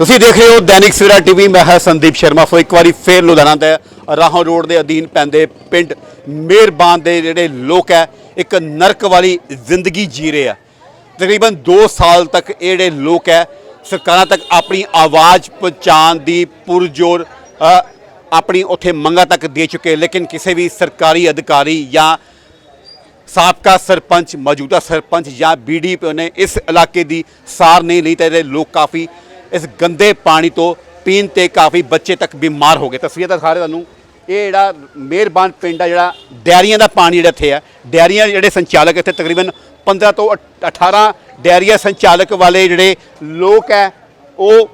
ਤੁਸੀਂ ਦੇਖ ਰਹੇ ਹੋ ਦੈਨਿਕ ਸਵੇਰਾ ਟੀਵੀ, ਮੈਂ ਹਾਂ ਸੰਦੀਪ ਸ਼ਰਮਾ। ਸੋ ਇੱਕ ਵਾਰੀ ਫੇਰ ਲੁਧਿਆਣਾ ਦੇ ਰਾਹੋਂ ਰੋਡ ਦੇ ਅਧੀਨ ਪੈਂਦੇ ਪਿੰਡ ਮਿਹਰਬਾਨ ਦੇ ਜਿਹੜੇ ਲੋਕ ਹੈ, ਇੱਕ ਨਰਕ ਵਾਲੀ ਜ਼ਿੰਦਗੀ ਜੀ ਰਹੇ ਆ। ਤਕਰੀਬਨ 2 ਸਾਲ ਤੱਕ ਇਹ ਜਿਹੜੇ ਲੋਕ ਹੈ, ਸਰਕਾਰਾਂ ਤੱਕ ਆਪਣੀ ਆਵਾਜ਼ ਪਹੁੰਚਾਉਣ ਦੀ ਪੁਰਜੋਰ ਆਪਣੀ ਉੱਥੇ ਮੰਗਾਂ ਤੱਕ ਦੇ ਚੁੱਕੇ। ਲੇਕਿਨ ਕਿਸੇ ਵੀ ਸਰਕਾਰੀ ਅਧਿਕਾਰੀ ਜਾਂ ਸਾਬਕਾ ਸਰਪੰਚ, ਮੌਜੂਦਾ ਸਰਪੰਚ ਜਾਂ ਬੀਡੀਪੀ ਨੇ ਇਸ ਇਲਾਕੇ ਦੀ ਸਾਰ ਨਹੀਂ ਲਈ ਤਾਂ ਇਹਦੇ ਲੋਕ ਕਾਫੀ ਇਸ ਗੰਦੇ ਪਾਣੀ ਤੋਂ ਪੀਣ ਤੇ ਕਾਫੀ ਬੱਚੇ ਤੱਕ ਬਿਮਾਰ ਹੋ ਗਏ। ਤਸਵੀਰਾਂ ਤਾਂ ਸਾਰੇ ਤੁਹਾਨੂੰ। ਇਹ ਜਿਹੜਾ ਮਿਹਰਬਾਨ ਪਿੰਡ ਆ, ਜਿਹੜਾ ਡੈਰੀਆਂ ਦਾ ਪਾਣੀ ਜਿਹੜਾ ਇੱਥੇ ਆ, ਡੈਰੀਆਂ ਜਿਹੜੇ ਸੰਚਾਲਕ ਇੱਥੇ ਤਕਰੀਬਨ 15 ਤੋਂ 18 ਡੈਰੀਆ ਸੰਚਾਲਕ ਵਾਲੇ ਜਿਹੜੇ ਲੋਕ ਹੈ, ਉਹ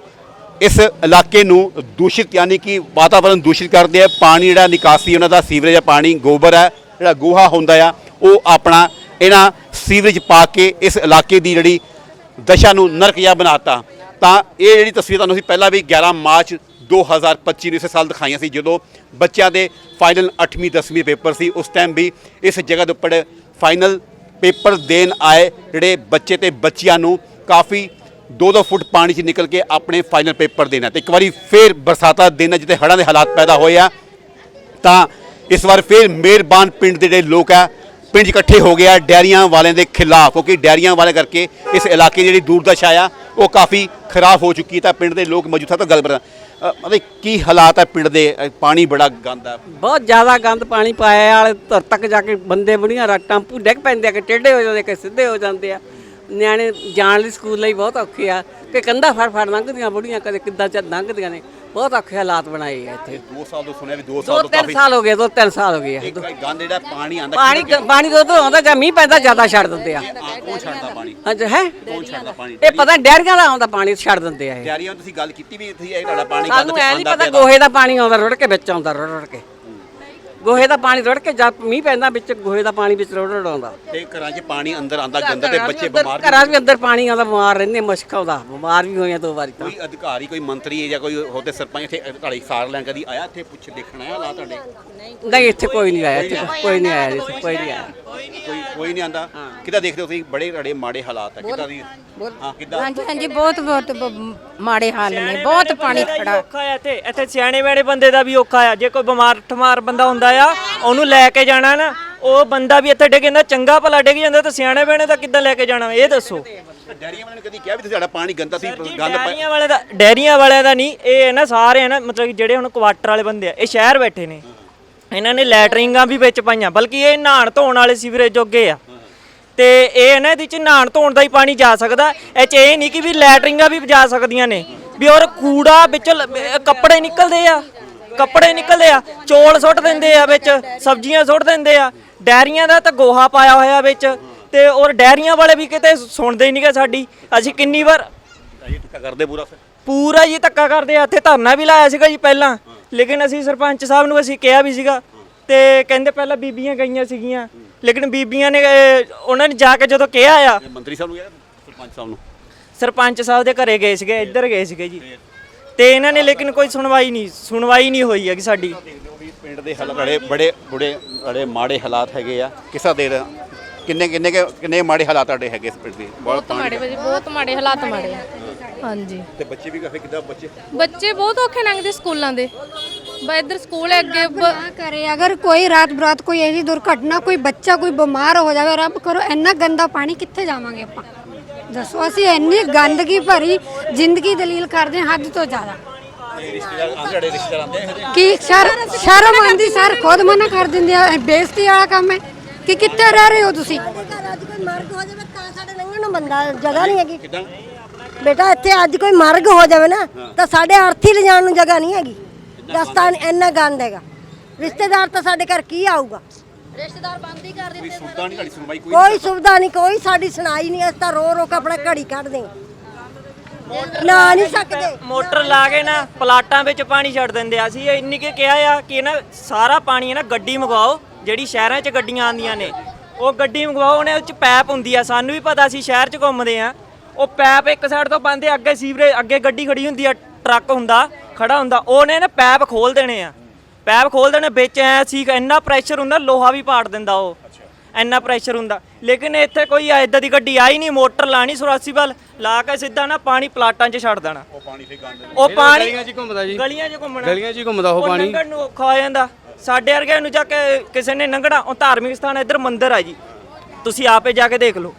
ਇਸ ਇਲਾਕੇ ਨੂੰ ਦੂਸ਼ਿਤ ਯਾਨੀ ਕਿ ਵਾਤਾਵਰਣ ਦੂਸ਼ਿਤ ਕਰਦੇ ਆ। ਪਾਣੀ ਜਿਹੜਾ ਨਿਕਾਸੀ, ਉਹਨਾਂ ਦਾ ਸੀਵਰੇਜ ਦਾ ਪਾਣੀ ਗੋਬਰ ਹੈ, ਜਿਹੜਾ ਗੋਹਾ ਹੁੰਦਾ ਆ, ਉਹ ਆਪਣਾ ਇਹਨਾਂ ਸੀਵਰੇਜ ਪਾ ਕੇ ਇਸ ਇਲਾਕੇ ਦੀ ਜਿਹੜੀ ਦਸ਼ਾ ਨੂੰ ਨਰਕ ਜਿਹਾ ਬਣਾਤਾ ਤਾਂ ਇਹ ਜਿਹੜੀ ਤਸਵੀਰ ਤੁਹਾਨੂੰ ਅਸੀਂ ਪਹਿਲਾਂ ਵੀ 11 ਮਾਰਚ 2025 ਨੂੰ ਇਸੇ ਸਾਲ ਦਿਖਾਈਆਂ ਸੀ, ਜਦੋਂ ਬੱਚਿਆਂ ਦੇ ਫਾਈਨਲ 8ਵੀਂ 10ਵੀਂ ਪੇਪਰ ਸੀ, ਉਸ ਟਾਈਮ ਵੀ ਇਸ ਜਗ੍ਹਾ ਦੇ ਉੱਪਰ ਫਾਈਨਲ ਪੇਪਰ ਦੇਣ ਆਏ ਜਿਹੜੇ ਬੱਚੇ ਤੇ ਬੱਚੀਆਂ ਨੂੰ ਕਾਫੀ 2-2 ਫੁੱਟ ਪਾਣੀ 'ਚ ਨਿਕਲ ਕੇ ਆਪਣੇ ਫਾਈਨਲ ਪੇਪਰ ਦੇਣਾ ਤੇ ਇੱਕ ਵਾਰੀ ਫੇਰ ਬਰਸਾਤਾਂ ਦਿਨ ਹੈ ਜਿੱਥੇ ਹੜ੍ਹਾਂ ਦੇ ਹਾਲਾਤ ਪੈਦਾ ਹੋਏ ਆ, ਤਾਂ ਇਸ ਵਾਰ ਫਿਰ ਮਿਹਰਬਾਨ ਪਿੰਡ ਦੇ ਜਿਹੜੇ ਲੋਕ ਆ ਪਿੰਡ 'ਚ ਇਕੱਠੇ ਹੋ ਗਿਆ ਡੈਰੀਆਂ ਵਾਲਿਆਂ ਦੇ ਖਿਲਾਫ, ਕਿਉਂਕਿ ਡੈਰੀਆਂ ਵਾਲੇ ਕਰਕੇ ਇਸ ਇਲਾਕੇ ਦੀ ਜਿਹੜੀ ਦੂਰਦਸ਼ਾ ਆ ਉਹ ਕਾਫੀ ਖਰਾਬ ਹੋ ਚੁੱਕੀ ਤਾਂ ਪਿੰਡ ਦੇ ਲੋਕ ਮੌਜੂਦਾ ਤਾਂ ਗੱਲ ਬਰ ਮਤਲਬ ਕੀ ਹਾਲਾਤ ਹੈ ਪਿੰਡ ਦੇ ਪਾਣੀ ਬੜਾ ਗੰਦ ਹੈ। ਬਹੁਤ ਜ਼ਿਆਦਾ ਗੰਦ ਪਾਣੀ ਪਾਇਆ ਵਾਲੇ ਧਰ ਤੱਕ ਜਾ ਕੇ ਬੰਦੇ ਬੁੜੀਆਂ ਰਾ ਟਾਂਪੂ ਡਿੱਗ ਪੈਂਦੇ ਆ ਕਿ ਟੇਢੇ ਹੋ ਜਾਂਦੇ ਕਿ ਸਿੱਧੇ ਹੋ ਜਾਂਦੇ ਆ। ਨਿਆਣੇ ਜਾਣ ਲਈ ਸਕੂਲ ਲਈ ਬਹੁਤ ਔਖੇ ਆ। ਕਿ ਕੰਧਾ ਫੜ ਫੜ ਲੰਘਦੀਆਂ ਬੁੜੀਆਂ ਕਦੇ ਕਿੱਦਾਂ ਚ ਲੰਘਦੀਆਂ ਨੇ। ਬਹੁਤ ਔਖੇ ਹਾਲਾਤ ਬਣਾਏ ਆ ਇੱਥੇ। 2 ਸਾਲ ਤੋਂ ਸੁਣਿਆ ਵੀ 2 ਦੋ ਸਾਲ ਤੋਂ ਤਿੰਨ ਕਾਫੀ ਸਾਲ ਹੋ ਗਏ ਦੋ ਤਿੰਨ ਸਾਲ ਹੋ ਗਏ ਆ। ਇੱਕ ਗੰਦ ਜਿਹੜਾ ਪਾਣੀ ਆਂਦਾ ਪਾਣੀ ਪਾਣੀ ਤੋਂ ਉਦੋਂ ਆਉਂਦਾ ਜਾਂ ਮੀਂਹ ਪੈਂਦਾ ਜ਼ਿਆਦਾ ਛੱਡ ਦਿੰਦੇ ਆ। ਕੌਣ ਛੱਡਦਾ ਪਾਣੀ? ਹਾਂਜੀ ਹੈ? ਕੌਣ ਛੱਡਦਾ ਪਾਣੀ? ਇਹ ਪਤਾ ਡੈਰੀਆਂ ਦਾ ਆਉਂਦਾ ਪਾਣੀ ਛੱਡ ਦਿੰਦੇ ਆ ਇਹ। ਡੈਰੀਆਂ ਨੂੰ ਤੁਸੀਂ ਗੱਲ ਕੀਤੀ ਵੀ ਤੁਸੀਂ ਇਹ ਤੁਹਾਡਾ ਪਾਣੀ ਗੰਦ ਸਾਨੂੰ ਤੇ ਐ ਨਹੀਂ ਪਤਾ ਗੋਹੇ ਦਾ ਪਾਣੀ ਆਉਂਦਾ ਰੁੜ ਕੇ ਵਿੱਚ ਆਉਂਦਾ ਰੁੜ ਰੁੜ ਕੇ। ਗੋਹੇ ਦਾ ਪਾਣੀ ਰੁੜ ਕੇ ਜਦ ਮੀਂਹ ਪੈਂਦਾ ਵਿੱਚ ਗੋਹੇ ਦਾ ਪਾਣੀ ਵਿੱਚ ਰੁੜ ਰੁੜ ਆਉਂਦਾ ਤੇ ਘਰਾਂ 'ਚ ਪਾਣੀ ਅੰਦਰ ਆਂਦਾ ਗੰਦਾ ਤੇ ਬੱਚੇ ਬਿਮਾਰ ਘਰਾਂ ਵੀ ਅੰਦਰ ਪਾਣੀ ਆਉਂਦਾ ਬਿਮਾਰ ਰਹਿੰਦੇ ਮੁਸ਼ਕ ਆਉਂਦਾ ਬਿਮਾਰ ਵੀ ਹੋਈਆਂ ਦੋ ਵਾਰੀ ਤਾਂ। ਕੋਈ ਅਧਿਕਾਰੀ ਕੋਈ ਮੰਤਰੀ ਜਾਂ ਕੋਈ ਹੋਤੇ ਸਰਪੰਚ ਇੱਥੇ ਤੁਹਾਡੀ ਸਾਰ ਲੈਣ ਕਦੀ ਆਇਆ ਇੱਥੇ ਪੁੱਛ ਦੇਖਣ ਆਇਆ ਹਾਲਾਤ ਤੁਹਾਡੇ? ਨਹੀਂ ਇੱਥੇ ਕੋਈ ਨਹੀਂ ਆਇਆ ਇੱਥੇ ਕੋਈ ਨਹੀਂ ਆਇਆ। ਇੱਥੇ ਕੋਈ ਨਹੀਂ ਆਇਆ। ਕੋਈ ਕੋਈ ਨਹੀਂ ਆਂਦਾ ਕਿੱਦਾਂ ਦੇਖਦੇ ਹੋ ਤੁਸੀਂ? ਬੜੇ ਰੜੇ ਮਾੜੇ ਹਾਲਾਤ ਹੈ ਕਿੱਦਾਂ ਦੀ ਹਾਂ ਕਿੱਦਾਂ? ਹਾਂਜੀ ਹਾਂਜੀ ਬਹੁਤ ਬਹੁਤ ਬ- ਮਾੜੇ ਹਾਲ ਨੇ। ਬਹੁਤ ਪਾਣੀ ਖੜਾ। ਔਖਾ ਆ ਇੱਥੇ। ਇੱਥੇ ਸਿਆਣੇ ਬੈਣੇ ਬੰਦੇ ਦਾ ਵੀ ਔਖਾ ਆ। ਜੇ ਕੋਈ ਬਿਮਾਰ ਠਮਾਰ ਬੰਦਾ ਹੁੰਦਾ ਆ ਉਹਨੂੰ ਲੈ ਕੇ ਜਾਣਾ ਨਾ ਉਹ ਬੰਦਾ ਵੀ ਇੱਥੇ ਡਿੱਗ ਜਾਂਦਾ ਚੰਗਾ ਭਲਾ ਡਿੱਗ ਜਾਂਦਾ ਤਾਂ ਸਿਆਣੇ ਬੈਣੇ ਦਾ ਕਿੱਦਾਂ ਲੈ ਕੇ ਜਾਣਾ ਇਹ ਦੱਸੋ। ਡੈਰੀਆਂ ਵਾਲਿਆਂ ਨੇ ਕਦੀ ਕਿਹਾ ਵੀ ਤੁਸੀਂ ਸਾਡਾ ਪਾਣੀ ਗੰਦਾ ਸੀ ਪਾ- ਡੈਰੀਆਂ ਵਾਲੇ ਦਾ ਡੈਰੀਆਂ ਵਾਲਿਆਂ ਦਾ ਨਹੀਂ ਇਹ ਹੈ ਨਾ ਸਾਰੇ ਹੈ ਨਾ ਮਤਲਬ ਕਿ ਜਿਹੜੇ ਹੁਣ ਕੁਆਟਰ ਵਾਲੇ ਬੰਦੇ ਆ ਇਹ ਸ਼ਹਿਰ ਬੈਠੇ ਨੇ। ਇਹਨਾਂ ਨੇ ਲੈਟਰਿੰਗਾਂ ਵੀ ਵਿੱਚ ਪਾਈਆਂ ਬਲਕਿ ਇਹ ਨਹਾਣ ਧੋਣ ਵਾਲੇ ਸੀਵਰੇਜ ਜੋਗੇ ਆ। ਤੇ ਇਹ ਨਾ ਇਹਦੇ ਚ ਨਹਾਣ ਧੋਣ ਦਾ ਹੀ ਪਾਣੀ ਜਾ ਸਕਦਾ ਇਹ ਚ ਇਹ ਨਹੀਂ ਕਿ ਵੀ ਲੈਟਰਿੰਗਾਂ ਵੀ ਜਾ ਸਕਦੀਆਂ ਨੇ ਵੀ ਔਰ ਕੂੜਾ ਵਿੱਚ ਕੱਪੜੇ ਨਿਕਲਦੇ ਆ। ਕੱਪੜੇ ਨਿਕਲਦੇ ਆ ਚੋਲ ਸੁੱਟ ਦਿੰਦੇ ਆ ਵਿੱਚ ਸਬਜ਼ੀਆਂ ਸੁੱਟ ਦਿੰਦੇ ਆ ਡੈਰੀਆਂ ਦਾ ਤਾਂ ਗੋਹਾ ਪਾਇਆ ਹੋਇਆ ਵਿੱਚ ਤੇ ਔਰ ਡੈਰੀਆਂ ਵਾਲੇ ਵੀ ਕਿਤੇ ਸੁਣਦੇ ਹੀ ਨਹੀਂਗੇ ਸਾਡੀ ਅਸੀਂ ਕਿੰਨੀ ਵਾਰ ਕਰਦੇ ਪੂਰਾ ਫਿਰ। ਪੂਰਾ ਜੀ ਧੱਕਾ ਕਰਦੇ ਆ ਇੱਥੇ ਧਰਨਾ ਵੀ ਲਾਇਆ ਸੀਗਾ ਜੀ ਪਹਿਲਾਂ ਲੇਕਿਨ ਅਸੀਂ ਸਰਪੰਚ ਸਾਹਿਬ ਨੂੰ ਅਸੀਂ ਕਿਹਾ ਵੀ ਸੀਗਾ ਤੇ ਕਹਿੰਦੇ ਪਹਿਲਾਂ ਬੀਬੀਆਂ ਗਈਆਂ ਸੀਗੀਆਂ ਲੇਕਿਨ ਬੀਬੀਆਂ ਨੇ ਅਹ, ਉਹਨਾਂ ਨੇ ਜਾ ਕੇ ਜਦੋਂ ਕਿਹਾ ਆ ਇਹ ਮੰਤਰੀ ਸਾਹਿਬ ਨੂੰ ਕਿਹਾ ਸਰਪੰਚ ਸਾਹਿਬ ਨੂੰ? ਸਰਪੰਚ ਸਾਹਿਬ ਦੇ ਘਰੇ ਗਏ ਸੀਗੇ ਇੱਧਰ ਗਏ ਸੀਗੇ ਜੀ। ਤੇ ਇਹਨਾਂ ਨੇ ਲੇਕਿਨ ਕੋਈ ਸੁਣਵਾਈ ਨਹੀਂ ਸੁਣਵਾਈ ਨਹੀਂ ਹੋਈ ਹੈਗੀ ਸਾਡੀ ਦੇਖਦੇ ਹੋ ਵੀ ਪਿੰਡ ਦੇ ਹਾਲਾਤ ਬੜੇ ਬੜੇ ਬੁੜੇ ਬੜੇ ਮਾੜੇ ਹਾਲਾਤ ਹੈਗੇ ਆ ਕਿਸਾ ਦੇ ਰਹੇ ਕਿੰਨੇ ਕਿੰਨੇ ਕੁ- ਕਿੰਨੇ ਮਾੜੇ ਹਾਲਾਤ ਤੁਹਾਡੇ ਹੈਗੇ ਇਸ ਪਿੰਡ ਦੇ ਬਹੁਤ ਬਹੁਤ ਮਾੜੇ ਭਾਜੀ ਬਹੁਤ ਮਾੜੇ ਹਾਲਾਤ ਮਾੜੇ ਆ ਹਾਂਜੀ ਤੇ ਬੱਚੇ ਵੀ ਕਾਫੀ ਕਿੱਦਾਂ ਬੱਚੇ ਬੱਚੇ ਬਹੁਤ ਔਖੇ ਲੰਘਦੇ ਸਕੂਲਾਂ ਦੇ ਬਾ ਇੱਧਰ ਸਕੂਲ ਹੈ ਅੱਗੇ ਬ- ਨਾ करे अगर कोई रात बरात कोई ऐसी दुर्घटना कोई ਬੱਚਾ ਕੋਈ ਬਿਮਾਰ ਹੋ ਜਾਵੇ ਰੱਬ ਕਰੋ ਇੰਨਾ ਗੰਦਾ ਪਾਣੀ ਕਿੱਥੇ ਜਾਵਾਂਗੇ ਆਪਾਂ ਦੱਸੋ ਅਸੀਂ ਇੰਨੀ ਗੰਦਗੀ ਭਰੀ ਜ਼ਿੰਦਗੀ ਦਲੀਲ ਕਰਦੇ ਹਾਂ ਹੱਦ ਤੋਂ ਜ਼ਿਆਦਾ। ਕਿ ਸ਼ਰ ਸ਼ਰਮ ਆਂਦੀ ਸਰ ਖੁਦ ਮਨਾ ਕਰ ਦਿੰਦੇ ਆ ਇਹ ਬੇਇੱਜ਼ਤੀ ਵਾਲਾ ਕੰਮ ਹੈ। ਕਿ ਕਿੱਥੇ ਰਹਿ ਰਹੇ ਹੋ ਤੁਸੀਂ? ਅੱਜ ਕੋਈ ਮਰਗ ਹੋ ਜਾਵੇ ਤਾਂ ਸਾਡੇ ਲੰਘਣ ਨੂੰ ਬੰਦਾ ਜਗ੍ਹਾ ਨਹੀਂ ਹੈਗੀ। ਕਿੱਦਾਂ? ਬੇਟਾ ਇੱਥੇ ਅੱਜ ਕੋਈ ਮਰਗ ਹੋ ਜਾਵੇ ਨਾ ਤਾਂ ਸਾਡੇ ਅਰਥੀ ਲਿਜਾਣ ਨੂੰ ਜਗ੍ਹਾ ਨਹੀਂ ਹੈਗੀ। ਰਸਤਾ ਇੰਨਾ ਗੰਦ ਹੈਗਾ। ਰਿਸ਼ਤੇਦਾਰ ਤਾਂ ਸਾਡੇ ਘਰ ਕੀ ਆਊਗਾ? ਰਿਸ਼ਤੇਦਾਰ ਬੰਦ ਹੀ ਕਰ ਕੋਈ ਸੁਣਦਾ ਨਹੀਂ ਤੁਹਾਡੀ ਸੁਣਵਾਈ ਕੋਈ ਕੋਈ ਸੁਵਿਧਾ ਨਹੀਂ ਕੋਈ ਸਾਡੀ ਸੁਣਾਈ ਨਹੀਂ ਅਸੀਂ ਤਾਂ ਰੋ ਰੋ ਕੇ ਆਪਣਾ ਘੜੀ ਕੱਢਦੇ ਹਾਂ। ਨਾ ਨਹੀਂ ਸਕਦੇ। ਮੋਟਰ ਲਾ ਕੇ ਨਾ ਪਲਾਟਾਂ ਵਿੱਚ ਪਾਣੀ ਛੱਡ ਦਿੰਦੇ ਆ। ਅਸੀਂ ਇੰਨੀ ਕਿ ਕਿਹਾ ਆ ਕਿ ਨਾ ਸਾਰਾ ਪਾਣੀ ਹੈ ਨਾ ਗੱਡੀ ਮੰਗਵਾਓ ਜਿਹੜੀ ਸ਼ਹਿਰਾਂ 'ਚ ਗੱਡੀਆਂ ਆਉਂਦੀਆਂ ਨੇ। ਉਹ ਗੱਡੀ ਮੰਗਵਾਓ ਉਹਨੇ ਵਿੱਚ ਪੈਪ ਹੁੰਦੀ ਆ ਸਾਨੂੰ ਵੀ ਪਤਾ ਸੀ ਸ਼ਹਿਰ 'ਚ ਘੁੰਮਦੇ ਆ। ਉਹ ਪੈਪ ਇੱਕ ਸਾਈਡ ਤੋਂ ਪਾਉਂਦੇ ਅੱਗੇ ਸੀਵਰੇਜ ਅੱਗੇ ਗੱਡੀ ਖੜੀ ਹੁੰਦੀ ਆ ਟਰੱਕ ਹੁੰਦਾ ਖੜਾ ਹੁੰਦਾ ਉਹਨੇ ਨਾ ਪੈਪ ਖੋਲ ਦੇਣੇ ਆ। ਪੈਪ ਖੋਲ ਦੇਣੇ ਵਿੱਚ ਐ ਸੀ ਇੰਨਾ ਪ੍ਰੈਸ਼ਰ ਹੁੰਦਾ ਲੋਹਾ ਵੀ ਪਾੜ ਦਿੰਦਾ ਉਹ। ਇੰਨਾ ਪ੍ਰੈਸ਼ਰ ਹੁੰਦਾ। ਲੇਕਿਨ ਇੱਥੇ ਕੋਈ ਇਦਾਂ ਦੀ ਗੱਡੀ ਆਈ ਨਹੀਂ ਮੋਟਰ ਲਾਣੀ 84 ਵੱਲ ਲਾ ਕੇ ਸਿੱਧਾ ਨਾ ਪਾਣੀ ਪਲਾਟਾਂ 'ਚ ਛੱਡ ਦੇਣਾ। ਉਹ ਪਾਣੀ ਫੇ ਉਹ ਪਾਣੀ ਗਲੀਆਂ 'ਚ ਘੁੰਮਦਾ ਜੀ। ਗਲੀਆਂ 'ਚ ਘੁੰਮਣਾ। ਗਲੀਆਂ 'ਚ ਹੀ ਘੁੰਮਦਾ ਉਹ ਪਾਣੀ। ਲੰਘਣ ਨੂੰ ਔਖਾ ਹੋ ਜਾਂਦਾ। ਸਾਡੇ ਵਰਗੇ ਨੂੰ ਜਾ ਕੇ ਕਿਸੇ ਨੇ ਲੰਘਣਾ ਉਹ ਧਾਰਮਿਕ ਸਥਾਨ ਇੱਧਰ ਮੰਦਿਰ ਆ ਜੀ। ਤੁਸੀਂ ਆਪੇ ਜਾ ਕੇ ਦੇਖ ਲਓ।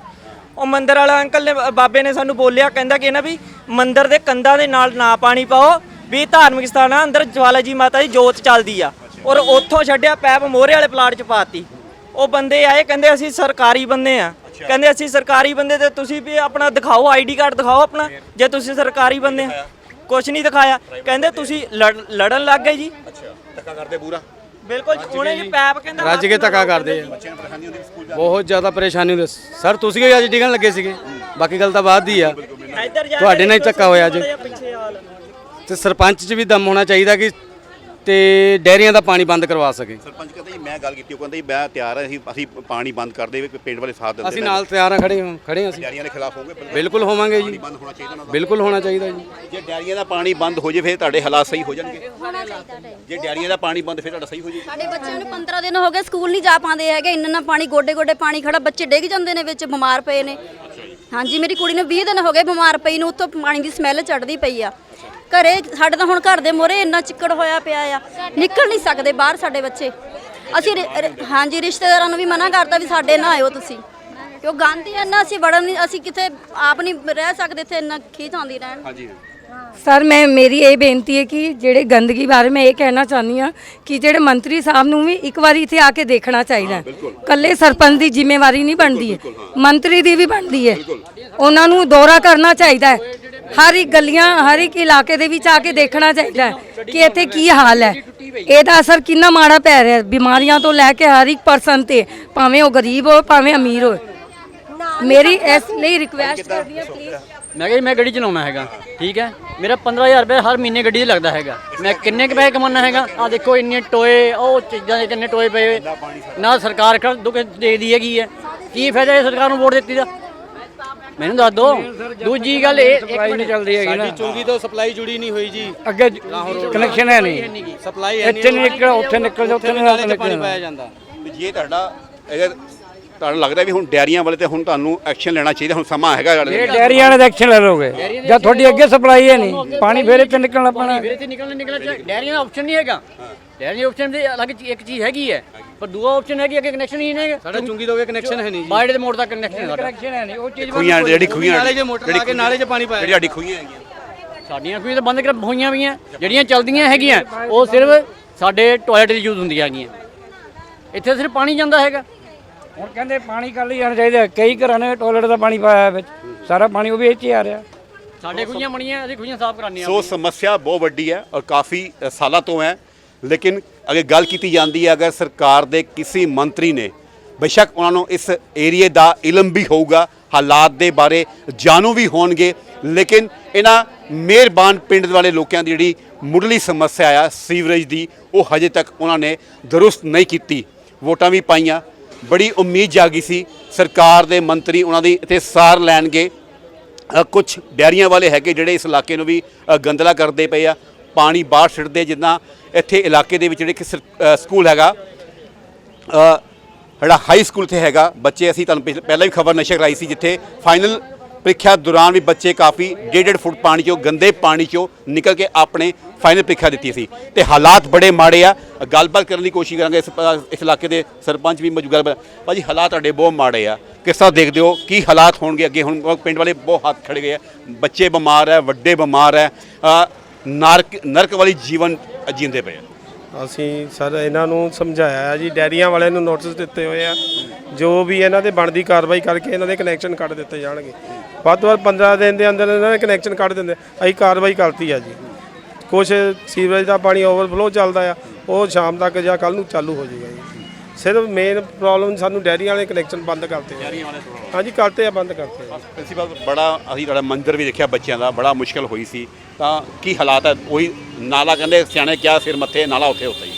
ਉਹ ਮੰਦਿਰ ਵਾਲਾ ਅੰਕਲ ਨੇ ਬਾਬੇ ਨੇ ਸਾਨੂੰ ਬੋਲਿਆ ਕਹਿੰਦਾ ਕਿ ਨਾ ਵੀ ਮੰਦਿਰ ਦੇ ਕੰਧਾਂ ਦੇ ਨਾਲ ਨਾ ਪਾਣੀ ਪਾਓ ਵੀ ਧਾਰਮਿਕ ਸਥਾਨ ਆ ਅੰਦਰ ਜਵਾਲਾ ਜੀ ਮਾਤਾ ਦੀ ਜੋਤ ਚੱਲਦੀ ਆ। ਔਰ ਉੱਥੋਂ ਛੱਡਿਆ ਪੈਪ ਮੋਹਰੇ ਵਾਲੇ ਪਲਾਟ 'ਚ ਪਾਤੀ। ਉਹ ਬੰਦੇ ਆਏ ਕਹਿੰਦੇ ਅਸੀਂ ਸਰਕਾਰੀ ਬੰਦੇ ਆ। ਕਹਿੰਦੇ ਅਸੀਂ ਸਰਕਾਰੀ ਬੰਦੇ ਤੇ ਤੁਸੀਂ ਵੀ ਆਪਣਾ ਦਿਖਾਓ ਆਈਡੀ ਕਾਰਡ ਦਿਖਾਓ ਆਪਣਾ ਜੇ ਤੁਸੀਂ ਸਰਕਾਰੀ ਬੰਦੇ ਆ। ਕੁਝ ਨਹੀਂ ਦਿਖਾਇਆ। ਕਹਿੰਦੇ ਤੁਸੀਂ ਲੜ- ਲੜਨ ਲੱਗ ਗਏ ਜੀ। ਅੱਛਾ ਧੱਕਾ ਕਰਦੇ ਪੂਰਾ? ਬਿਲਕੁਲ ਉਹਨੇ ਜੀ ਪੈਪ ਕਹਿੰਦਾ ਰੱਜ ਕੇ ਧੱਕਾ ਕਰਦੇ ਆ। ਬਹੁਤ ਜ਼ਿਆਦਾ ਪਰੇਸ਼ਾਨੀ ਹੁੰਦੀ ਸਰ ਤੁਸੀਂ ਵੀ ਅੱਜ ਡਿਗਣ ਲੱਗੇ ਸੀਗੇ? ਬਾਕੀ ਗੱਲ ਤਾਂ ਬਾਅਦ ਦੀ ਆ। ਤੁਹਾਡੇ ਨਾਲ ਹੀ ਧੱਕਾ ਹੋਇਆ ਅੱਜ। ਤੇ ਸਰਪੰਚ 'ਚ ਵੀ ਦਮ ਹੋਣਾ ਚਾਹੀਦਾ ਕਿ ਤੇ ਡੈਰੀਆਂ ਦਾ ਪਾਣੀ ਬੰਦ ਕਰਵਾ ਸਕੇ। ਸਰਪੰਚ ਕਹਿੰਦਾ ਜੀ ਮੈਂ ਗੱਲ ਕੀਤੀ ਉਹ ਕਹਿੰਦਾ ਜੀ ਮੈਂ ਤਿਆਰ ਹਾਂ ਅਸੀਂ ਅਸੀਂ ਪਾਣੀ ਬੰਦ ਕਰ ਦੇਵੇ ਪਿੰਡ ਵਾਲੇ ਸਾਥ ਦਿੰਦੇ ਅਸੀਂ ਨਾਲ ਤਿਆਰ ਆ ਖੜੇ ਹਾਂ ਖੜੇ ਹਾਂ ਅਸੀਂ। ਡੈਰੀਆਂ ਦੇ ਖਿਲਾਫ ਹੋਗੇ ਬਿਲਕੁਲ। ਹੋਵਾਂਗੇ ਜੀ। ਬੰਦ ਹੋਣਾ ਚਾਹੀਦਾ ਨਾ ਬਿਲਕੁਲ ਹੋਣਾ ਚਾਹੀਦਾ ਜੀ। ਜੇ ਡੈਰੀਆਂ ਦਾ ਪਾਣੀ ਬੰਦ ਹੋ ਜੇ ਫਿਰ ਤੁਹਾਡੇ ਹਾਲਾਤ ਸਹੀ ਹੋ ਜਾਣਗੇ। ਜੇ ਡੈਰੀਆਂ ਦਾ ਪਾਣੀ ਬੰਦ ਫਿਰ ਤੁਹਾਡਾ ਸਹੀ ਹੋ ਜੇ। ਸਾਡੇ ਬੱਚਿਆਂ ਨੂੰ 15 ਦਿਨ ਹੋ ਗਏ ਸਕੂਲ ਨਹੀਂ ਜਾ ਪਾਉਂਦੇ ਹੈਗੇ। ਇੰਨਾ ਨਾ ਪਾਣੀ ਗੋਡੇ ਗੋਡੇ ਪਾਣੀ ਖੜਾ ਬੱਚੇ ਡਿੱਗ ਜਾਂਦੇ ਨੇ ਵਿੱਚ ਬਿਮਾਰ ਪਏ ਨੇ। ਹਾਂਜੀ ਮੇਰੀ ਕੁੜੀ ਨੂੰ 20 ਦਿਨ ਹੋ ਗਏ ਬਿਮਾਰ ਪਈ ਨੂੰ ਉੱਤੋਂ ਪਾਣੀ ਦੀ ਸਮੈਲ ਚੜਦੀ ਪਈ ਆ। ਘਰੇ ਸਾਡੇ ਤਾਂ ਹੁਣ ਘਰ ਦੇ ਮੋਰੇ ਇੰਨਾ ਚਿੱਕੜ ਹੋਇਆ ਪਿਆ ਆ। ਨਿਕਲ ਨਹੀਂ ਸਕਦੇ ਬਾਹਰ ਸਾਡੇ ਬੱਚੇ। ਅਸੀਂ ਰਿ- ਰਿ- ਹਾਂਜੀ ਰਿਸ਼ਤੇਦਾਰਾਂ ਨੂੰ ਵੀ ਮਨਾ ਕਰਤਾ ਵੀ ਸਾਡੇ ਨਾ ਆਇਓ ਤੁਸੀਂ। ਕਿਉਂ ਗੰਦ ਹੀ ਇੰਨਾ ਅਸੀਂ ਵੜਨ ਨਹੀਂ ਅਸੀਂ ਕਿਤੇ ਆਪ ਨਹੀਂ ਰਹਿ ਸਕਦੇ ਇੱਥੇ ਇੰਨਾ ਖੀਚ ਆਉਂਦੀ ਰਹਿਣ। ਹਾਂਜੀ। ਸਰ ਮੈਂ ਮੇਰੀ ਇਹ ਬੇਨਤੀ ਹੈ ਕਿ ਜਿਹੜੇ ਗੰਦਗੀ ਬਾਰੇ ਮੈਂ ਇਹ ਕਹਿਣਾ ਚਾਹੁੰਦੀ ਹਾਂ ਕਿ ਜਿਹੜੇ ਮੰਤਰੀ ਸਾਹਿਬ ਨੂੰ ਵੀ ਇੱਕ ਵਾਰੀ ਇੱਥੇ ਆ ਕੇ ਦੇਖਣਾ ਚਾਹੀਦਾ ਹੈ। ਕੱਲੇ ਸਰਪੰਚ ਦੀ ਜ਼ਿੰਮੇਵਾਰੀ ਨਹੀਂ ਬਣਦੀ ਹੈ। ਮੰਤਰੀ ਦੀ ਵੀ ਬਣਦੀ ਹੈ। ਉਹਨਾਂ ਨੂੰ ਦੌਰਾ ਕਰਨਾ ਚਾਹੀਦਾ ਹੈ। ਹਰ ਇੱਕ ਗਲੀਆਂ ਹਰ ਇੱਕ ਇਲਾਕੇ ਦੇ ਵਿੱਚ ਆ ਕੇ ਦੇਖਣਾ ਚਾਹੀਦਾ ਹੈ ਕਿ ਇੱਥੇ ਕੀ ਹਾਲ ਹੈ। ਇਹਦਾ ਅਸਰ ਕਿੰਨਾ ਮਾੜਾ ਪੈ ਰਿਹਾ ਹੈ। ਬਿਮਾਰੀਆਂ ਤੋਂ ਲੈ ਕੇ ਹਰ ਇੱਕ ਪਰਸਨ ਤੇ ਭਾਵੇਂ ਉਹ ਗਰੀਬ ਹੋਵੇ ਭਾਵੇਂ ਅਮੀਰ ਹੋਵੇ। ਮੇਰੀ ਇਸ ਲਈ ਰਿਕੁਐਸਟ ਕਰਦੀ ਹਾਂ ਪਲੀਜ਼ ਮੈਂ ਕਿਹਾ ਜੀ ਮੈਂ ਗੱਡੀ ਚਲਾਉਣਾ ਹੈਗਾ ਠੀਕ ਹੈ? ਮੇਰਾ 15000 ਰੁਪਏ ਹਰ ਮਹੀਨੇ ਗੱਡੀ 'ਤੇ ਲੱਗਦਾ ਹੈਗਾ। ਮੈਂ ਕਿੰਨੇ ਕੁ ਪੈਸੇ ਕਮਾਉਣਾ ਹੈਗਾ? ਆ ਦੇਖੋ ਇੰਨੇ ਟੋਏ ਉਹ ਚੀਜ਼ਾਂ ਦੇ ਕਿੰਨੇ ਟੋਏ ਪਏ ਹੋਏ। ਨਾ ਸਰਕਾਰ ਕਰ ਦੁੱਖ ਦੇ ਹੈਗੀ ਹੈ। ਕੀ ਫਾਇਦਾ ਇਹ ਸਰਕਾਰ ਨੂੰ ਵੋਟ ਦਿੱਤੀ ਦਾ? ਮੈਨੂੰ ਦੱਸ ਦੋ। ਦੂਜੀ ਗੱਲ ਇਹ ਇੱਕ ਮਿੰਟ। ਚੱਲਦੀ ਹੈਗੀ ਸਾਡੀ ਚੁੰਗੀ ਤੋਂ ਸਪਲਾਈ ਜੁੜੀ ਨਹੀਂ ਹੋਈ ਜੀ। ਅੱਗੇ ਕਨੈਕਸ਼ਨ ਹੈ ਨਹੀਂ। ਸਪਲਾਈ ਇੱਥੇ ਨਹੀਂ ਨਿਕਲ ਉੱਥੇ ਨਿਕਲ ਜਾ ਉੱਥੇ ਪਾਣੀ ਨਿਕਲ ਪਾਇਆ ਜਾਂਦਾ। ਵੀ ਜੇ ਤੁਹਾਡਾ ਅਗਰ ਤੁਹਾਨੂੰ ਲੱਗਦਾ ਵੀ ਹੁਣ ਡੈਰੀਆਂ ਵਾਲੇ ਤੇ ਹੁਣ ਤੁਹਾਨੂੰ ਐਕਸ਼ਨ ਲੈਣਾ ਚਾਹੀਦਾ ਹੁਣ ਸਮਾਂ ਹੈਗਾ ਇਹ ਤੁਹਾਡੇ ਡੈਰੀ ਵਾਲੇ ਦਾ ਐਕਸ਼ਨ ਲੈ ਲੋਗੇ ਜਦ ਤੁਹਾਡੀ ਅੱਗੇ ਸਪਲਾਈ ਹੈ ਨਹੀਂ। ਪਾਣੀ ਫੇਰ ਇੱਥੇ ਨਿਕਲਣਾ ਪੈਣਾ ਮੇਰੇ ਤੇ ਨਿਕਲਣਾ ਨਿਕਲਣਾ ਡੈਰੀਆਂ ਦਾ ਆਪਸ਼ਨ ਨਹੀਂ ਹੈਗਾ। ਡੈਰੀਆਂ ਦਾ ਆਪਸ਼ਨ ਦੇ ਅਲੱਗ ਇੱਕ ਚੀਜ਼ ਹੈਗੀ ਹੈ। ਪਰ ਦੂਆ ਆਪਸ਼ਨ ਹੈ ਕਿ ਅੱਗੇ ਕਨੈਕਸ਼ਨ ਹੀ ਨਹੀਂ ਹੈਗਾ। ਸਾਡਾ ਚੁੰਗੀ ਤੋਂ ਕਨੈਕਸ਼ਨ ਹੈ ਨਹੀਂ ਜੀ। ਬਾੜੇ ਦੇ ਮੋੜ ਦਾ ਕਨੈਕਸ਼ਨ ਹੈ ਸਾਡਾ। ਕਨੈਕਸ਼ਨ ਹੈ ਨਹੀਂ ਉਹ ਚੀਜ਼ ਖੂਹੀਆਂ ਜਿਹੜੀ ਖੂਹੀਆਂ ਨਾਲੇ 'ਚ ਮੋਟਰ ਲਾ ਕੇ ਨਾਲੇ 'ਚ ਪਾਣੀ ਪਾਇਆ। ਜਿਹੜੀ ਸਾਡੀ ਖੂਹੀਆਂ ਹੈਗੀਆਂ। ਸਾਡੀਆਂ ਕੋਈ ਤਾਂ ਬੰਦ ਕਰ ਹੋਈਆਂ ਵੀ ਆ ਜਿਹੜੀਆਂ ਚੱਲਦੀਆਂ ਹੈਗੀਆਂ ਉਹ ਸਿਰਫ ਸਾਡੇ ਟਾਇਲਟ ਲਈ ਯੂਜ਼ ਹੁੰਦੀਆਂ ਹੈਗੀਆਂ। ਇੱਥੇ ਸਿਰਫ ਪਾਣੀ ਜਾਂਦਾ ਹੈਗਾ। ਹੁਣ ਕਹਿੰਦੇ ਪਾਣੀ ਕੱਲ ਹੀ ਆਣਾ ਚਾਹੀਦਾ ਕਈ ਘਰਾਂ ਨੇ ਟਾਇਲਟ ਦਾ ਪਾਣੀ ਪਾਇਆ ਵਿੱਚ। ਸਾਰਾ ਪਾਣੀ ਉਹ ਵੀ ਇੱਥੇ ਹੀ ਆ ਰਿਹਾ। ਸਾਡੇ ਖੂਹੀਆਂ ਬਣੀਆਂ ਅਸੀਂ ਖੂਹੀਆਂ ਸਾਫ਼ ਕਰਾਉਂਦੇ ਸੋ ਸਮੱਸਿਆ ਬਹੁਤ ਵੱਡੀ ਹੈ ਔਰ ਕਾਫੀ ਸਾਲਾਂ ਤੋਂ ਹੈ। ਲੇਕਿਨ ਅਗਰ ਗੱਲ ਕੀਤੀ ਜਾਂਦੀ ਹੈ ਅਗਰ ਸਰਕਾਰ ਦੇ ਕਿਸੇ ਮੰਤਰੀ ਨੇ ਬੇਸ਼ੱਕ ਉਹਨਾਂ ਨੂੰ ਇਸ ਏਰੀਏ ਦਾ ਇਲਮ ਵੀ ਹੋਊਗਾ ਹਾਲਾਤ ਦੇ ਬਾਰੇ ਜਾਣੂ ਵੀ ਹੋਣਗੇ ਲੇਕਿਨ ਇਹਨਾਂ ਮਿਹਰਬਾਨ ਪਿੰਡ ਵਾਲੇ ਲੋਕਾਂ ਦੀ ਜਿਹੜੀ ਮੁੱਢਲੀ ਸਮੱਸਿਆ ਆ ਸੀਵਰੇਜ ਦੀ ਉਹ ਹਜੇ ਤੱਕ ਉਹਨਾਂ ਨੇ ਦਰੁਸਤ ਨਹੀਂ ਕੀਤੀ। ਵੋਟਾਂ ਵੀ ਪਾਈਆਂ। ਬੜੀ ਉਮੀਦ ਜਾਗੀ ਸੀ ਸਰਕਾਰ ਦੇ ਮੰਤਰੀ ਉਹਨਾਂ ਦੀ ਇੱਥੇ ਸਾਰ ਲੈਣਗੇ। ਕੁਝ ਡੈਰੀਆਂ ਵਾਲੇ ਹੈਗੇ ਜਿਹੜੇ ਇਸ ਇਲਾਕੇ ਨੂੰ ਵੀ ਅ, ਗੰਦਲਾ ਕਰਦੇ ਪਏ ਆ ਪਾਣੀ ਬਾਹਰ ਛੱਡਦੇ ਜਿੱਦਾਂ ਇੱਥੇ ਇਲਾਕੇ ਦੇ ਵਿੱਚ ਜਿਹੜੇ ਕਿ ਸਕੂਲ ਹੈਗਾ। ਜਿਹੜਾ ਹਾਈ ਸਕੂਲ ਤੇ ਹੈਗਾ, ਬੱਚੇ ਅਸੀਂ ਤੁਹਾਨੂੰ ਪਿਛ- ਪਹਿਲਾਂ ਵੀ ਖਬਰ ਨਸ਼ਰ ਕਰਾਈ ਸੀ ਜਿੱਥੇ ਫਾਈਨਲ ਪ੍ਰੀਖਿਆ ਦੌਰਾਨ ਵੀ ਬੱਚੇ ਕਾਫੀ ਡੇਢ ਡੇਢ ਫੁੱਟ ਪਾਣੀ ਚੋਂ, ਗੰਦੇ ਪਾਣੀ ਚੋਂ ਨਿਕਲ ਕੇ ਆਪਣੇ ਫਾਈਨਲ ਪ੍ਰੀਖਿਆ ਦਿੱਤੀ ਸੀ। ਤੇ ਹਾਲਾਤ ਬੜੇ ਮਾੜੇ ਆ। ਗੱਲਬਾਤ ਕਰਨ ਦੀ ਕੋਸ਼ਿਸ਼ ਕਰਾਂਗੇ ਇਸ ਇਸ ਇਲਾਕੇ ਦੇ ਸਰਪੰਚ ਵੀ ਮੌਜੂਦ ਗੱਲ ਭਾਜੀ, ਹਾਲਾਤ ਸਾਡੇ ਬਹੁਤ ਮਾੜੇ ਆ। ਕਿਸ ਤਰ੍ਹਾਂ ਦੇਖਦੇ ਹੋ? ਕੀ ਹਾਲਾਤ ਹੋਣਗੇ ਅੱਗੇ? ਹੁਣ ਪਿੰਡ ਵਾਲੇ ਬਹੁਤ ਹੱਥ ਖੜੇ ਗਏ ਆ। ਬੱਚੇ ਬਿਮਾਰ ਹੈ ਵੱਡੇ ਬਿਮਾਰ ਹੈ ਨਰਕ ਨਰਕ ਵਾਲੀ ਜੀਵਨ ਜੀਂਦੇ ਪਏ ਆ। ਅਸੀਂ ਸਰ ਇਹਨਾਂ ਨੂੰ ਸਮਝਾਇਆ ਹੈ ਜੀ, ਡੈਰੀਆਂ ਵਾਲਿਆਂ ਨੂੰ ਨੋਟਿਸ ਦਿੱਤੇ ਹੋਏ ਆ। ਜੋ ਵੀ ਇਹਨਾਂ ਦੇ ਬਣਦੀ ਕਾਰਵਾਈ ਕਰਕੇ ਇਹਨਾਂ ਦੇ ਕਨੈਕਸ਼ਨ ਕੱਟ ਦਿੱਤੇ ਜਾਣਗੇ। ਵੱਧ ਤੋਂ ਵੱਧ 15 ਦਿਨ ਦੇ ਅੰਦਰ ਇਹਨਾਂ ਦੇ ਕਨੈਕਸ਼ਨ ਕੱਟ ਦਿੰਦੇ ਅਸੀਂ ਕਾਰਵਾਈ ਕਰਤੀ ਆ ਜੀ। ਕੁਝ ਸੀਵਰੇਜ ਦਾ ਪਾਣੀ ਓਵਰਫਲੋ ਚੱਲਦਾ ਆ, ਉਹ ਸ਼ਾਮ ਤੱਕ ਜਾਂ ਕੱਲ ਨੂੰ ਚਾਲੂ ਹੋ ਜਾਏਗਾ ਜੀ। ਸਿਰਫ ਮੇਨ ਪ੍ਰੋਬਲਮ ਸਾਨੂੰ ਡੈਰੀਆਂ ਵਾਲੇ ਕਨੈਕਸ਼ਨ ਬੰਦ ਕਰਤੇ ਆ। ਹਾਂਜੀ ਕਰਤੇ ਆ ਬੰਦ ਕਰਤੇ ਆ। ਪ੍ਰਿੰਸੀਪਲ ਬੜਾ ਅਸੀਂ ਤੁਹਾਡਾ ਮੰਦਿਰ ਵੀ ਦੇਖਿਆ ਬੱਚਿਆਂ ਦਾ ਬੜਾ ਮੁਸ਼ਕਲ ਹੋਈ ਸੀ। ਤਾਂ ਕੀ ਹਾਲਾਤ ਹੈ? ਉਹੀ ਨਾਲਾ ਕਹਿੰਦੇ ਸਿਆਣੇ ਕਿਆ ਸਿਰ ਮੱਥੇ ਨਾਲਾ ਉੱਥੇ ਉੱਤੇ ਹੀ।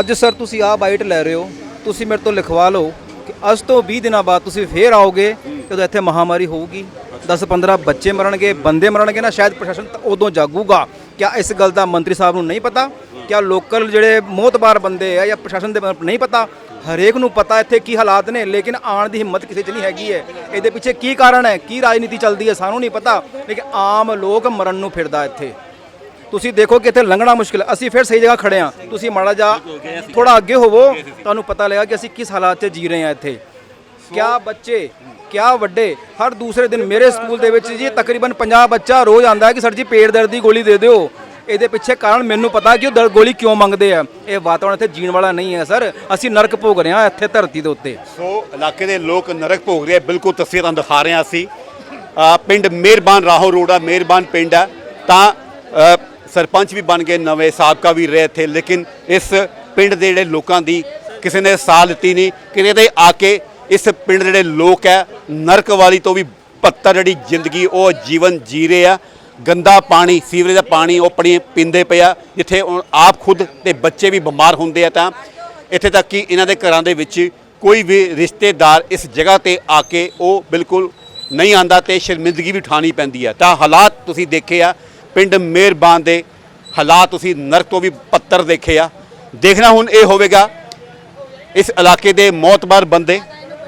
ਅੱਜ ਸਰ ਤੁਸੀਂ ਆਹ ਬਾਈਟ ਲੈ ਰਹੇ ਹੋ। ਤੁਸੀਂ ਮੇਰੇ ਤੋਂ ਲਿਖਵਾ ਲਓ ਕਿ ਅੱਜ ਤੋਂ 20 ਦਿਨਾਂ ਬਾਅਦ ਤੁਸੀਂ ਫੇਰ ਆਓਗੇ ਜਦੋਂ ਇੱਥੇ ਮਹਾਮਾਰੀ ਹੋਊਗੀ। 10-15 ਬੱਚੇ ਮਰਨਗੇ ਬੰਦੇ ਮਰਨਗੇ ਨਾ ਸ਼ਾਇਦ ਪ੍ਰਸ਼ਾਸਨ ਤਾਂ ਉਦੋਂ ਜਾਗੂਗਾ। ਕਿਆ ਇਸ ਗੱਲ ਦਾ ਮੰਤਰੀ ਸਾਹਿਬ ਨੂੰ ਨਹੀਂ ਪਤਾ? ਕਿਆ ਲੋਕਲ ਜਿਹੜੇ ਮੋਤਬਾਰ ਬੰਦੇ ਆ ਜਾਂ ਪ੍ਰਸ਼ਾਸਨ ਦੇ ਨਹੀਂ ਪਤਾ, ਹਰੇਕ ਨੂੰ ਪਤਾ ਇੱਥੇ ਕੀ ਹਾਲਾਤ ਨੇ, ਲੇਕਿਨ ਆਉਣ ਦੀ ਹਿੰਮਤ ਕਿਸੇ 'ਚ ਨਹੀਂ ਹੈਗੀ ਹੈ। ਇਹਦੇ ਪਿੱਛੇ ਕੀ ਕਾਰਨ ਹੈ, ਕੀ ਰਾਜਨੀਤੀ ਚੱਲਦੀ ਹੈ, ਸਾਨੂੰ ਨਹੀਂ ਪਤਾ, ਲੇਕਿਨ ਆਮ ਲੋਕ ਮਰਨ ਨੂੰ ਫਿਰਦਾ ਇੱਥੇ। ਤੁਸੀਂ ਦੇਖੋ ਕਿ ਇੱਥੇ ਲੰਘਣਾ ਮੁਸ਼ਕਿਲ, ਅਸੀਂ ਫਿਰ ਸਹੀ ਜਗ੍ਹਾ ਖੜੇ ਹਾਂ। ਤੁਸੀਂ ਮਾੜਾ ਜਾ ਥੋੜਾ ਅੱਗੇ ਹੋਵੋ, ਤੁਹਾਨੂੰ ਪਤਾ ਲੱਗਾ ਕਿ ਅਸੀਂ ਕਿਸ ਹਾਲਾਤ 'ਚ ਜੀ ਰਹੇ ਹਾਂ ਇੱਥੇ। ਕਿਆ ਬੱਚੇ, ਕਿਆ ਵੱਡੇ, ਹਰ ਦੂਸਰੇ ਦਿਨ ਮੇਰੇ ਸਕੂਲ ਦੇ ਵਿੱਚ ਜੀ ਤਕਰੀਬਨ 50 ਬੱਚਾ ਰੋਜ਼ ਆਂਦਾ ਹੈ ਕਿ ਸਰ ਜੀ ਪੇਟ ਦਰਦ ਦੀ ਗੋਲੀ ਦੇ ਦਿਓ। ਇਹਦੇ ਪਿੱਛੇ ਕਾਰਨ ਮੈਨੂੰ ਪਤਾ ਕਿ ਉਹ ਦਰਦ ਗੋਲੀ ਕਿਉਂ ਮੰਗਦੇ ਆ। ਇਹ ਵਾਤਾਵਰਣ ਇੱਥੇ ਜੀਣ ਵਾਲਾ ਨਹੀਂ ਹੈ ਸਰ। ਅਸੀਂ ਨਰਕ ਭੋਗ ਰਹੇ ਹਾਂ ਇੱਥੇ ਧਰਤੀ ਦੇ ਉੱਤੇ। ਸੋ ਇਲਾਕੇ ਦੇ ਲੋਕ ਨਰਕ ਭੋਗ ਰਹੇ ਆ, ਬਿਲਕੁਲ ਤਸਵੀਰਾਂ ਤੁਹਾਨੂੰ ਦਿਖਾ ਰਹੇ ਹਾਂ ਅਸੀਂ। ਪਿੰਡ ਮਿਹਰਬਾਨ ਰਾਹੋਂ ਰੋਡ ਆ ਮਿਹਰਬਾਨ ਪਿੰਡ ਆ। ਤਾਂ ਸਰਪੰਚ ਵੀ ਬਣ ਗਏ ਨਵੇਂ ਸਾਬਕਾ ਵੀ ਰਹੇ ਇੱਥੇ। ਲੇਕਿਨ ਇਸ ਪਿੰਡ ਦੇ ਜਿਹੜੇ ਲੋਕਾਂ ਦੀ ਕਿਸੇ ਨੇ ਸਾਹ ਦਿੱਤੀ ਨਹੀਂ ਕਿਤੇ ਤੇ ਆ ਕੇ ਇਸ ਪਿੰਡ ਜਿਹੜੇ ਲੋਕ ਹੈ ਨਰਕ ਵਾਲੀ ਤੋਂ ਵੀ ਪੱਤਰ ਜਿਹੜੀ ਜ਼ਿੰਦਗੀ ਉਹ ਜੀਵਨ ਜੀ ਰਹੇ ਆ। ਗੰਦਾ ਪਾਣੀ, ਸੀਵਰੇਜ ਦਾ ਪਾਣੀ ਉਹ ਪੜੀ ਪੀਂਦੇ ਪਏ ਆ, ਜਿੱਥੇ ਆਪ ਖੁਦ ਤੇ ਬੱਚੇ ਵੀ ਬਿਮਾਰ ਹੁੰਦੇ ਆ ਤਾਂ ਇੱਥੇ ਤੱਕ ਕਿ ਇਹਨਾਂ ਦੇ ਘਰਾਂ ਦੇ ਵਿੱਚ ਕੋਈ ਵੀ ਰਿਸ਼ਤੇਦਾਰ ਇਸ ਜਗ੍ਹਾ ਤੇ ਆ ਕੇ ਉਹ ਬਿਲਕੁਲ ਨਹੀਂ ਆਂਦਾ ਤੇ ਸ਼ਰਮਿੰਦਗੀ ਵੀ ਉਠਾਣੀ ਪੈਂਦੀ ਹੈ ਤਾਂ ਹਾਲਾਤ ਤੁਸੀਂ ਦੇਖੇ ਆ, ਪਿੰਡ ਮਿਹਰਬਾਨ ਦੇ ਹਾਲਾਤ ਤੁਸੀਂ ਨਰਕ ਤੋਂ ਵੀ ਪੱਤਰ ਦੇਖੇ ਆ। ਦੇਖਣਾ ਹੁਣ ਇਹ ਹੋਵੇਗਾ, ਇਸ ਇਲਾਕੇ ਦੇ ਮੌਤਬਾਰ ਬੰਦੇ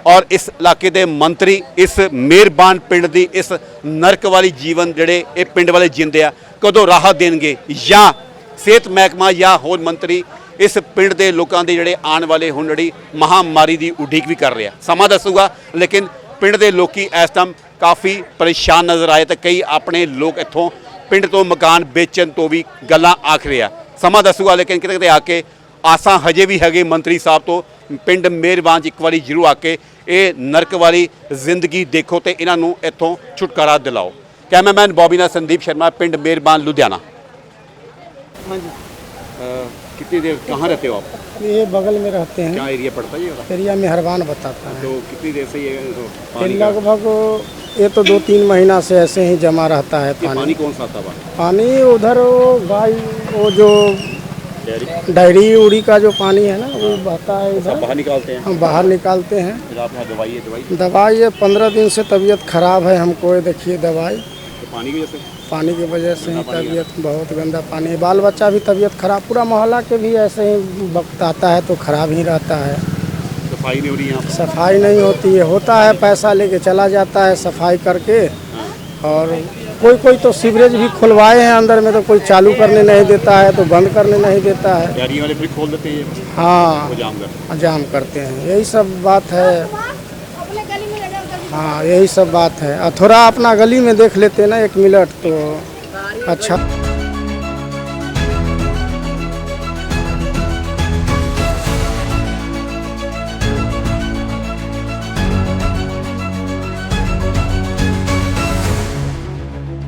ਔਰ ਇਸ ਇਲਾਕੇ ਦੇ ਮੰਤਰੀ, ਇਸ ਮਿਹਰਬਾਨ ਪਿੰਡ ਦੀ ਇਸ ਨਰਕ ਵਾਲੀ ਜੀਵਨ ਜਿਹੜੇ ਇਹ ਪਿੰਡ ਵਾਲੇ ਜਿੰਦੇ ਆ, ਕਦੋਂ ਰਾਹਤ ਦੇਣਗੇ ਜਾਂ ਸਿਹਤ ਮਹਿਕਮਾ ਜਾਂ ਹੋਰ ਮੰਤਰੀ ਇਸ ਪਿੰਡ ਦੇ ਲੋਕਾਂ ਦੇ ਜਿਹੜੇ ਆਉਣ ਵਾਲੇ ਹੁਣ ਜਿਹੜੀ ਮਹਾਮਾਰੀ ਦੀ ਉਡੀਕ ਵੀ ਕਰ ਰਿਹਾ। ਸਮਾਂ ਦੱਸੂਗਾ, ਲੇਕਿਨ ਪਿੰਡ ਦੇ ਲੋਕੀ ਇਸ ਟਾਈਮ ਕਾਫੀ ਪਰੇਸ਼ਾਨ ਨਜ਼ਰ ਆਏ ਤੇ ਕਈ ਆਪਣੇ ਲੋਕ ਇੱਥੋਂ ਪਿੰਡ ਤੋਂ ਮਕਾਨ ਵੇਚਣ ਤੋਂ ਵੀ ਗੱਲਾਂ ਆਖ ਰਿਹਾ ਸਮਾਂ ਦੱਸੂਗਾ, ਲੇਕਿਨ ਕਿਤੇ ਕਿਤੇ ਆ ਕੇ ਆਸਾਂ ਹਜੇ ਵੀ ਹੈਗੇ ਮੰਤਰੀ ਸਾਹਿਬ ਤੋਂ। ਪਿੰਡ ਮਿਹਰਬਾਨ 'ਚ ਇੱਕ ਵਾਰੀ ਜ਼ਰੂਰ ਆ ਕੇ ਇਹ ਨਰਕ ਵਾਲੀ ਜ਼ਿੰਦਗੀ ਦੇਖੋ ਤੇ ਇਹਨਾਂ ਨੂੰ ਇੱਥੋਂ ਛੁਟਕਾਰਾ ਦਿਲਾਓ ਕੈਮਰਾਮੈਨ ਬੋਬੀਨਾ ਸੰਦੀਪ ਸ਼ਰਮਾ ਪਿੰਡ ਮੇਰਬਾਨ ਲੁਧਿਆਣਾ ਹਾਂਜੀ कितनी देर कहाँ रहते हो आप ये बगल में रहते हैं क्या एरिया पड़ता है एरिया में हरवान बताता है तो कितनी देर से ये पानी लगभग ये तो दो तीन महीना से ऐसे ही जमा रहता है पानी, पानी कौन सा आता है पानी उधर गाय वो जो डायरी? उड़ी का जो पानी है ना वो बहता है इधर। बाहर निकालते हैं? हम बाहर निकालते हैं। दवाई है दवाई? ये पंद्रह दिन से तबीयत खराब है हमको ये देखिए दवाई। तो पानी की वजह से? पानी की वजह से ही तबीयत बहुत गंदा पानी है। बाल बच्चा भी तबीयत खराब पूरा मोहल्ला के भी ऐसे ही वक्त आता है तो खराब ही रहता है। सफ़ाई नहीं हो रही यहाँ सफ़ाई नहीं होती है होता है पैसा लेके चला जाता है सफ़ाई करके। और कोई कोई तो सीवरेज भी खुलवाए हैं अंदर में तो कोई चालू करने नहीं देता है तो बंद करने नहीं देता है। वाले भी खोल देते हैं हाँ। जाम कर जाम करते हैं। यही सब बात है। हाँ यही सब बात है। थोड़ा अपना गली में देख लेते ना एक मिनट तो। अच्छा।